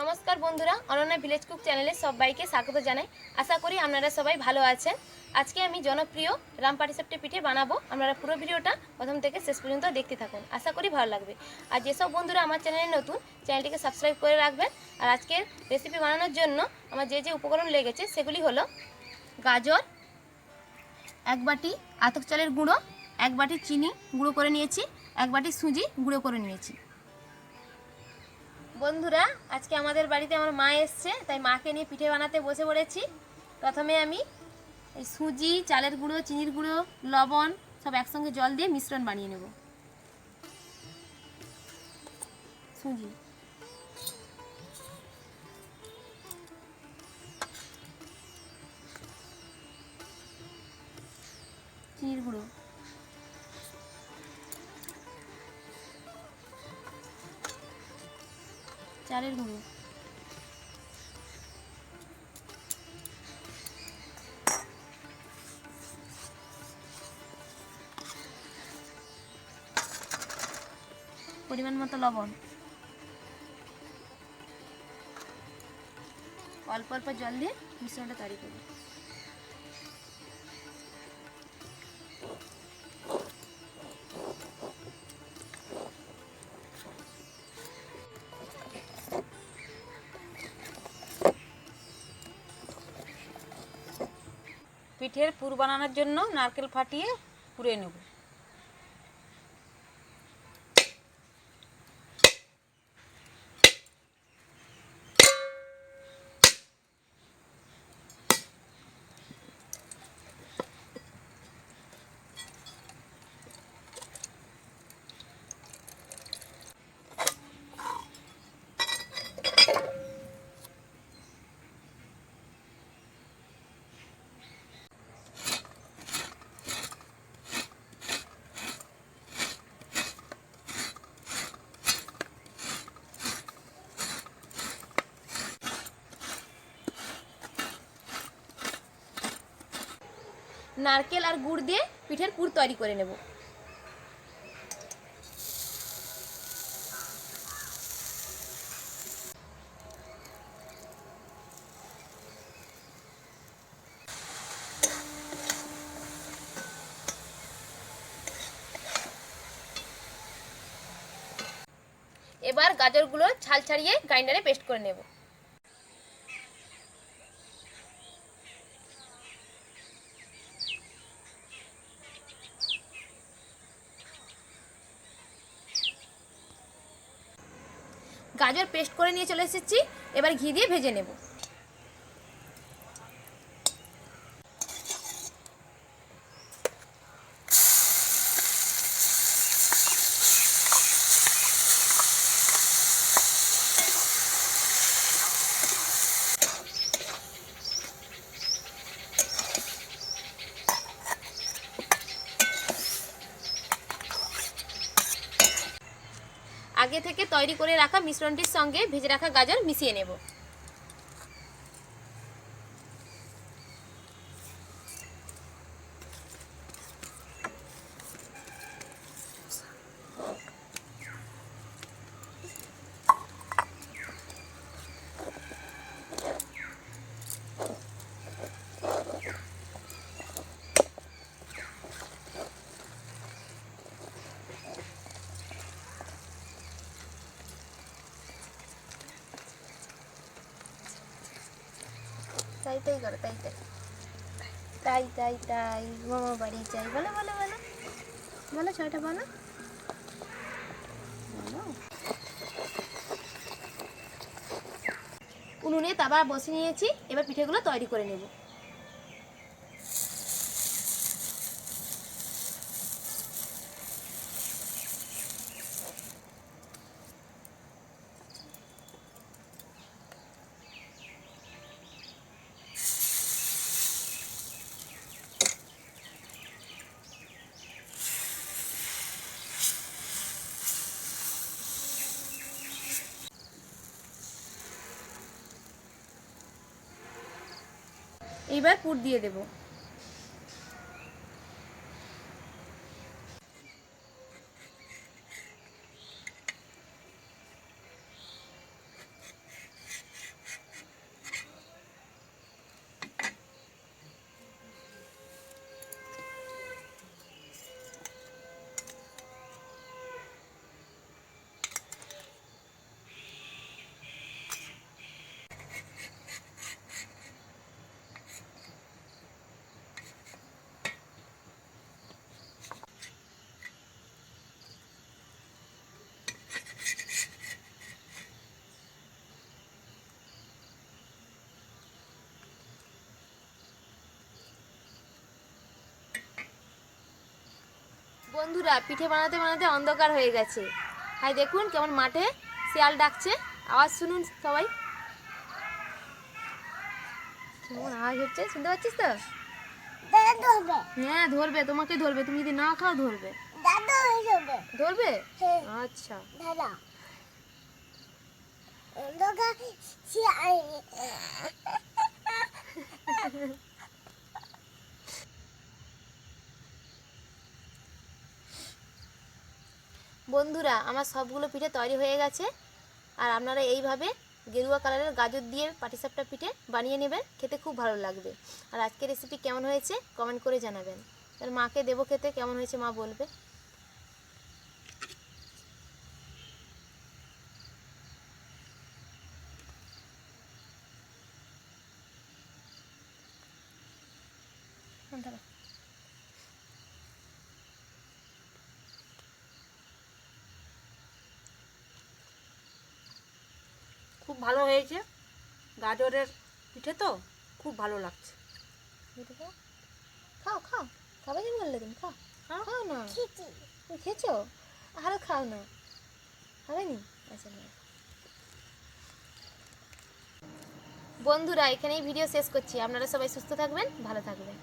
নমস্কার বন্ধুরা, Ananya village cook চ্যানেলে সবাইকে স্বাগত জানাই। আশা করি আপনারা সবাই ভালো আছেন। আজকে আমি জনপ্রিয় রাম পাটিসাপটে পিঠে বানাবো। আপনারা পুরো ভিডিওটা প্রথম থেকে শেষ পর্যন্ত দেখতে থাকুন। আশা করি ভালো লাগবে। আর যেসব বন্ধুরা আমার চ্যানেলে নতুন চ্যানেলটিকে সাবস্ক্রাইব করে রাখবেন। আর আজকের রেসিপি বানানোর জন্য আমার যে যে উপকরণ লেগেছে, সেগুলি হলো গাজর, এক বাটি আতক চালের গুঁড়ো, এক বাটি চিনি গুঁড়ো করে নিয়েছি, এক বাটি সুজি গুঁড়ো করে নিয়েছি। বন্ধুরা, আজকে আমাদের বাড়িতে আমার মা এসছে, তাই মাকে নিয়ে পিঠে বানাতে বসে পড়েছি। প্রথমে আমি এই সুজি, চালের গুঁড়ো, চিনির গুঁড়ো, লবণ, সব একসঙ্গে জল দিয়ে মিশ্রণ বানিয়ে নেব। সুজি। চিনির গুঁড়ো। চালের গুঁড়ো। পরিমাণ মতো লবণ। অল্প অল্প জল দিয়ে মিশ্রণটা তৈরি করব। পিঠের পুর বানানোর জন্য নারকেল ফাটিয়ে পুড়ে নেব। নারকেল আর গুড় দিয়ে পিঠের পুর তৈরি করে নেব। এবার গাজরগুলো ছাল ছাড়িয়ে গ্রাইন্ডারে পেস্ট করে নেব। গাজর পেস্ট করে নিয়ে চলে এসেছি। এবার ঘি দিয়ে ভেজে নেব। আগে থেকে তৈরি করে রাখা মিশ্রণটির সঙ্গে ভেজে রাখা গাজর মিশিয়ে নেব। তাই তাই করো তাই তাই তাই তাই তাই মামা বাড়ি যাই বলো বলো বলো বলো ছয়টা বলো বলো উনুনে তাবা বসে নিয়েছি এবার পিঠেগুলো তৈরি করে নেব এইবার পুর দিয়ে দেব। বন্ধুরা পিঠে বানাতে বানাতে অন্ধকার হয়ে গেছে। হাই দেখুন কেমন মাঠে শিয়াল ডাকছে। আওয়াজ শুনুন সবাই। কেমন আওয়াজ হচ্ছে? শুনতে পাচ্ছিস তো? হ্যাঁ ধরবে তোমাকে ধরবে। তুমি যদি না খাও ধরবে। ধরবে? হ্যাঁ। আচ্ছা। শিয়াল। বন্ধুরা, আমার সবগুলো পিঠে তৈরি হয়ে গেছে। আর আপনারা এইভাবে গেরুয়া কালারের গাজর দিয়ে পাটিসাপটা পিঠে বানিয়ে নেবেন, খেতে খুব ভালো লাগবে। আর আজকের রেসিপি কেমন হয়েছে কমেন্ট করে জানাবেন। আর মাকে দেবো খেতে, কেমন হয়েছে মা বলবে দাঁড়া খুব ভালো হয়েছে। গাজরের পিঠে তো খুব ভালো লাগছে। খাও। খাও খাও। খাবে কেন বললে তুমি? খাও। খাও না? তুমি খেয়েছো? আরও খাও না। হবে নি? আচ্ছা না। বন্ধুরা এখানেই ভিডিও শেষ করছি। আপনারা সবাই সুস্থ থাকবেন ভালো থাকবেন।